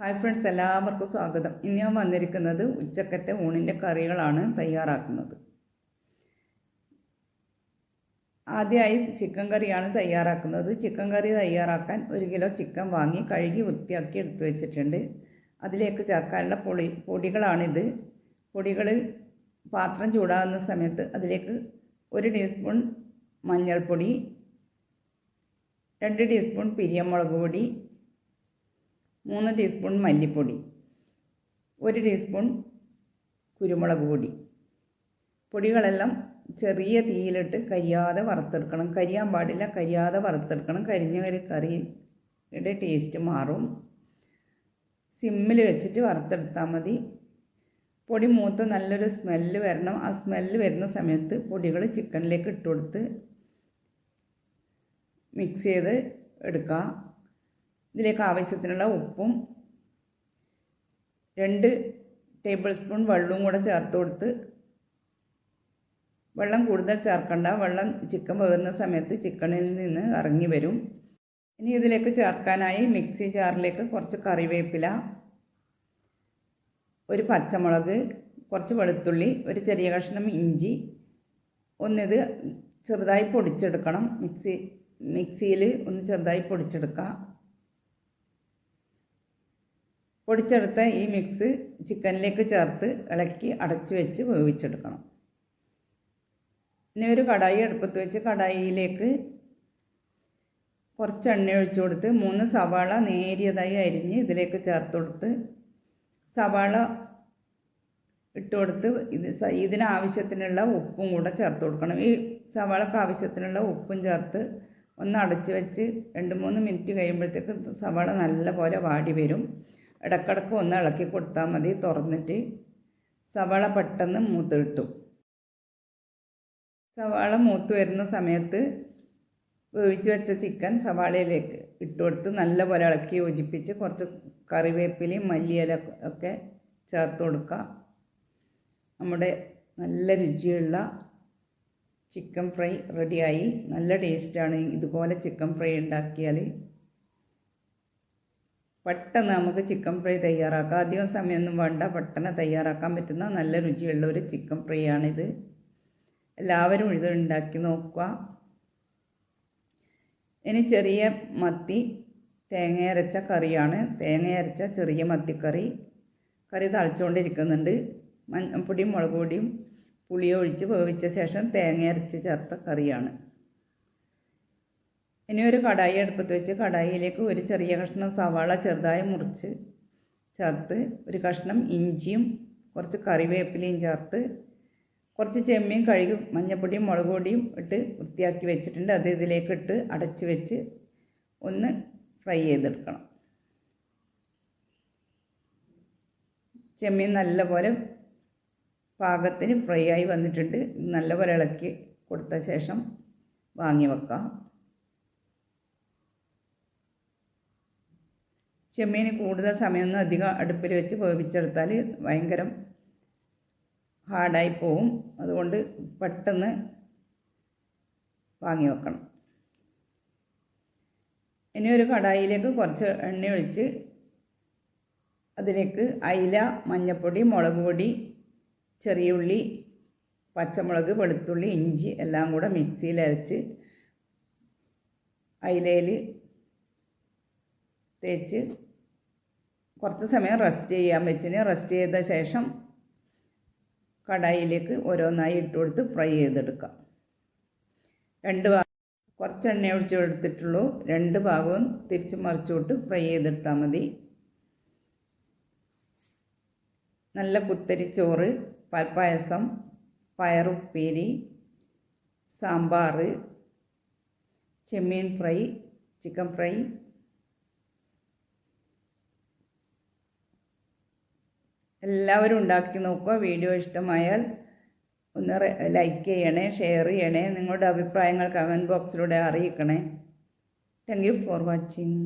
Hi friends എല്ലാവർക്കും സ്വാഗതം. ഇന്ന് ഞാൻ വന്നിരിക്കുന്നത് ഉച്ചക്കത്തെ ഊണിന്റെ കറികളാണ് തയ്യാറാക്കുന്നത്. ആദ്യമായി ചിക്കൻ കറിയാണ് തയ്യാറാക്കുന്നത്. ചിക്കൻ കറി തയ്യാറാക്കാൻ ഒരു കിലോ ചിക്കൻ വാങ്ങി കഴുകി വൃത്തിയാക്കി എടുത്തു വെച്ചിട്ടുണ്ട്. അതിലേക്ക് ചേർക്കാനുള്ള പൊടി പൊടികളാണിത്. പൊടികൾ പാത്രം ചൂടാകുന്ന സമയത്ത് അതിലേക്ക് ഒരു ടീസ്പൂൺ മഞ്ഞൾപ്പൊടി രണ്ട് ടീസ്പൂൺ പിരിയമുളക് പൊടി മൂന്ന് ടീസ്പൂൺ മല്ലിപ്പൊടി ഒരു ടീസ്പൂൺ കുരുമുളക് പൊടി. പൊടികളെല്ലാം ചെറിയ തീയിലിട്ട് കരിയാതെ വറുത്തെടുക്കണം. കരിയാൻ പാടില്ല കരിയാതെ വറുത്തെടുക്കണം. കരിഞ്ഞ ഒരു കറിയുടെ ടേസ്റ്റ് മാറും. സിമ്മിൽ വെച്ചിട്ട് വറുത്തെടുത്താൽ മതി. പൊടി മൂത്ത് നല്ലൊരു സ്മെല്ല് വരണം. ആ സ്മെല്ല് വരുന്ന സമയത്ത് പൊടികൾ ചിക്കനിലേക്ക് ഇട്ട് കൊടുത്ത് മിക്സ് ചെയ്ത് എടുക്കുക ഇതിലേക്ക് ആവശ്യത്തിനുള്ള ഉപ്പും രണ്ട് ടേബിൾ സ്പൂൺ വെള്ളവും കൂടെ ചേർത്ത് കൊടുത്ത് വെള്ളം കൂടുതൽ ചേർക്കണ്ട. വെള്ളം ചിക്കൻ വേകുന്ന സമയത്ത് ചിക്കനിൽ നിന്ന് ഇറങ്ങി വരും. ഇനി ഇതിലേക്ക് ചേർക്കാനായി മിക്സി ജാറിലേക്ക് കുറച്ച് കറിവേപ്പില ഒരു പച്ചമുളക് കുറച്ച് വെളുത്തുള്ളി ഒരു ചെറിയ കഷ്ണം ഇഞ്ചി ഒന്നിത് ചെറുതായി പൊടിച്ചെടുക്കണം. മിക്സി മിക്സിയിൽ ഒന്ന് ചെറുതായി പൊടിച്ചെടുക്കുക. പൊടിച്ചെടുത്ത ഈ മിക്സ് ചിക്കനിലേക്ക് ചേർത്ത് ഇളക്കി അടച്ചു വെച്ച് വേവിച്ചെടുക്കണം. പിന്നെ ഒരു കടായി അടുപ്പത്ത് വെച്ച് കടായിയിലേക്ക് കുറച്ച് എണ്ണ ഒഴിച്ചു കൊടുത്ത് മൂന്ന് സവാള നേരിയതായി അരിഞ്ഞ് ഇതിലേക്ക് ചേർത്ത് കൊടുത്ത് സവാള ഇട്ട് കൊടുത്ത് ഇത് ഇതിനാവശ്യത്തിനുള്ള ഉപ്പും കൂടെ ചേർത്ത് കൊടുക്കണം. ഈ സവാളക്ക് ആവശ്യത്തിനുള്ള ഉപ്പും ചേർത്ത് ഒന്ന് അടച്ച് വെച്ച് രണ്ട് മൂന്ന് മിനിറ്റ് കഴിയുമ്പോഴത്തേക്ക് സവാള നല്ല പോലെ വാടി വരും. ഇടക്കിടക്ക് ഒന്ന് ഇളക്കി കൊടുത്താൽ മതി. തുറന്നിട്ട് സവാള പെട്ടെന്ന് മൂത്ത് കിട്ടും. സവാള മൂത്ത് വരുന്ന സമയത്ത് വേവിച്ച് വെച്ച ചിക്കൻ സവാളയിലേക്ക് ഇട്ട് കൊടുത്ത് നല്ലപോലെ ഇളക്കി യോജിപ്പിച്ച് കുറച്ച് കറിവേപ്പിലയും മല്ലിയില ഒക്കെ ചേർത്ത് കൊടുക്കുക നമ്മുടെ നല്ല രുചിയുള്ള ചിക്കൻ ഫ്രൈ റെഡിയായി. നല്ല ടേസ്റ്റാണ് ഇതുപോലെ ചിക്കൻ ഫ്രൈ ഉണ്ടാക്കിയാൽ പെട്ടെന്ന് നമുക്ക് ചിക്കൻ ഫ്രൈ തയ്യാറാക്കാം. അധികം സമയമൊന്നും വേണ്ട പെട്ടെന്ന് തയ്യാറാക്കാൻ പറ്റുന്ന നല്ല രുചിയുള്ള ഒരു ചിക്കൻ ഫ്രൈ ആണിത്. എല്ലാവരും ഇത് ഉണ്ടാക്കി നോക്കുക. ഇനി ചെറിയ മത്തി തേങ്ങ അരച്ച കറിയാണ്. തേങ്ങ അരച്ച ചെറിയ മത്തിക്കറി. കറി തളിച്ചുകൊണ്ടിരിക്കുന്നുണ്ട് മഞ്ഞപ്പൊടിയും മുളക് പൊടിയും പുളിയൊഴിച്ച് വേവിച്ച ശേഷം തേങ്ങ അരച്ച് ചേർത്ത കറിയാണ്. ഇനി ഒരു കടായി അടുപ്പത്ത് വെച്ച് കടായിയിലേക്ക് ഒരു ചെറിയ കഷ്ണം സവാള ചെറുതായി മുറിച്ച് ചേർത്ത് ഒരു കഷ്ണം ഇഞ്ചിയും കുറച്ച് കറിവേപ്പിലയും ചേർത്ത് കുറച്ച് ചെമ്മീൻ കഴുകി മഞ്ഞപ്പൊടിയും മുളക് പൊടിയും ഇട്ട് വൃത്തിയാക്കി വെച്ചിട്ടുണ്ട്. അത് ഇതിലേക്ക് ഇട്ട് അടച്ച് വെച്ച് ഒന്ന് ഫ്രൈ ചെയ്തെടുക്കണം. ചെമ്മീൻ നല്ലപോലെ പാകത്തിന് ഫ്രൈ ആയി വന്നിട്ടുണ്ട്. നല്ലപോലെ ഇളക്കി കൊടുത്ത ശേഷം വാങ്ങി വെക്കാം. ചെമ്മീൻ കൂടുതൽ സമയമൊന്നും അധികം അടുപ്പിൽ വെച്ച് വേവിച്ചെടുത്താൽ ഭയങ്കര ഹാർഡായി പോവും. അതുകൊണ്ട് പെട്ടെന്ന് വാങ്ങി വെക്കണം. ഇനി ഒരു കടായിലേക്ക് കുറച്ച് എണ്ണ ഒഴിച്ച് അതിലേക്ക് അയില മഞ്ഞൾപ്പൊടി മുളക് പൊടി ചെറിയ ഉള്ളി പച്ചമുളക് വെളുത്തുള്ളി ഇഞ്ചി എല്ലാം കൂടെ മിക്സിയിൽ അരച്ച് അയിലയിൽ തേച്ച് കുറച്ച് സമയം റെസ്റ്റ് ചെയ്യാൻ വെച്ചിന് റെസ്റ്റ് ചെയ്ത ശേഷം കടായിലേക്ക് ഓരോന്നായി ഇട്ട് കൊടുത്ത് ഫ്രൈ ചെയ്തെടുക്കാം. രണ്ട് ഭാഗം കുറച്ച് എണ്ണ ഒഴിച്ച് രണ്ട് ഭാഗവും തിരിച്ച് മറിച്ചുവിട്ട് ഫ്രൈ ചെയ്തെടുത്താൽ മതി. നല്ല കുത്തരിച്ചോറ് പാൽപ്പായസം പയറുപ്പേരി സാമ്പാർ ചെമ്മീൻ ഫ്രൈ ചിക്കൻ ഫ്രൈ എല്ലാവരും ഉണ്ടാക്കി നോക്കുക. വീഡിയോ ഇഷ്ടമായാൽ ഒന്ന് ലൈക്ക് ചെയ്യണേ ഷെയർ ചെയ്യണേ നിങ്ങളുടെ അഭിപ്രായങ്ങൾ കമന്റ് ബോക്സിലൂടെ അറിയിക്കണേ. Thank you for watching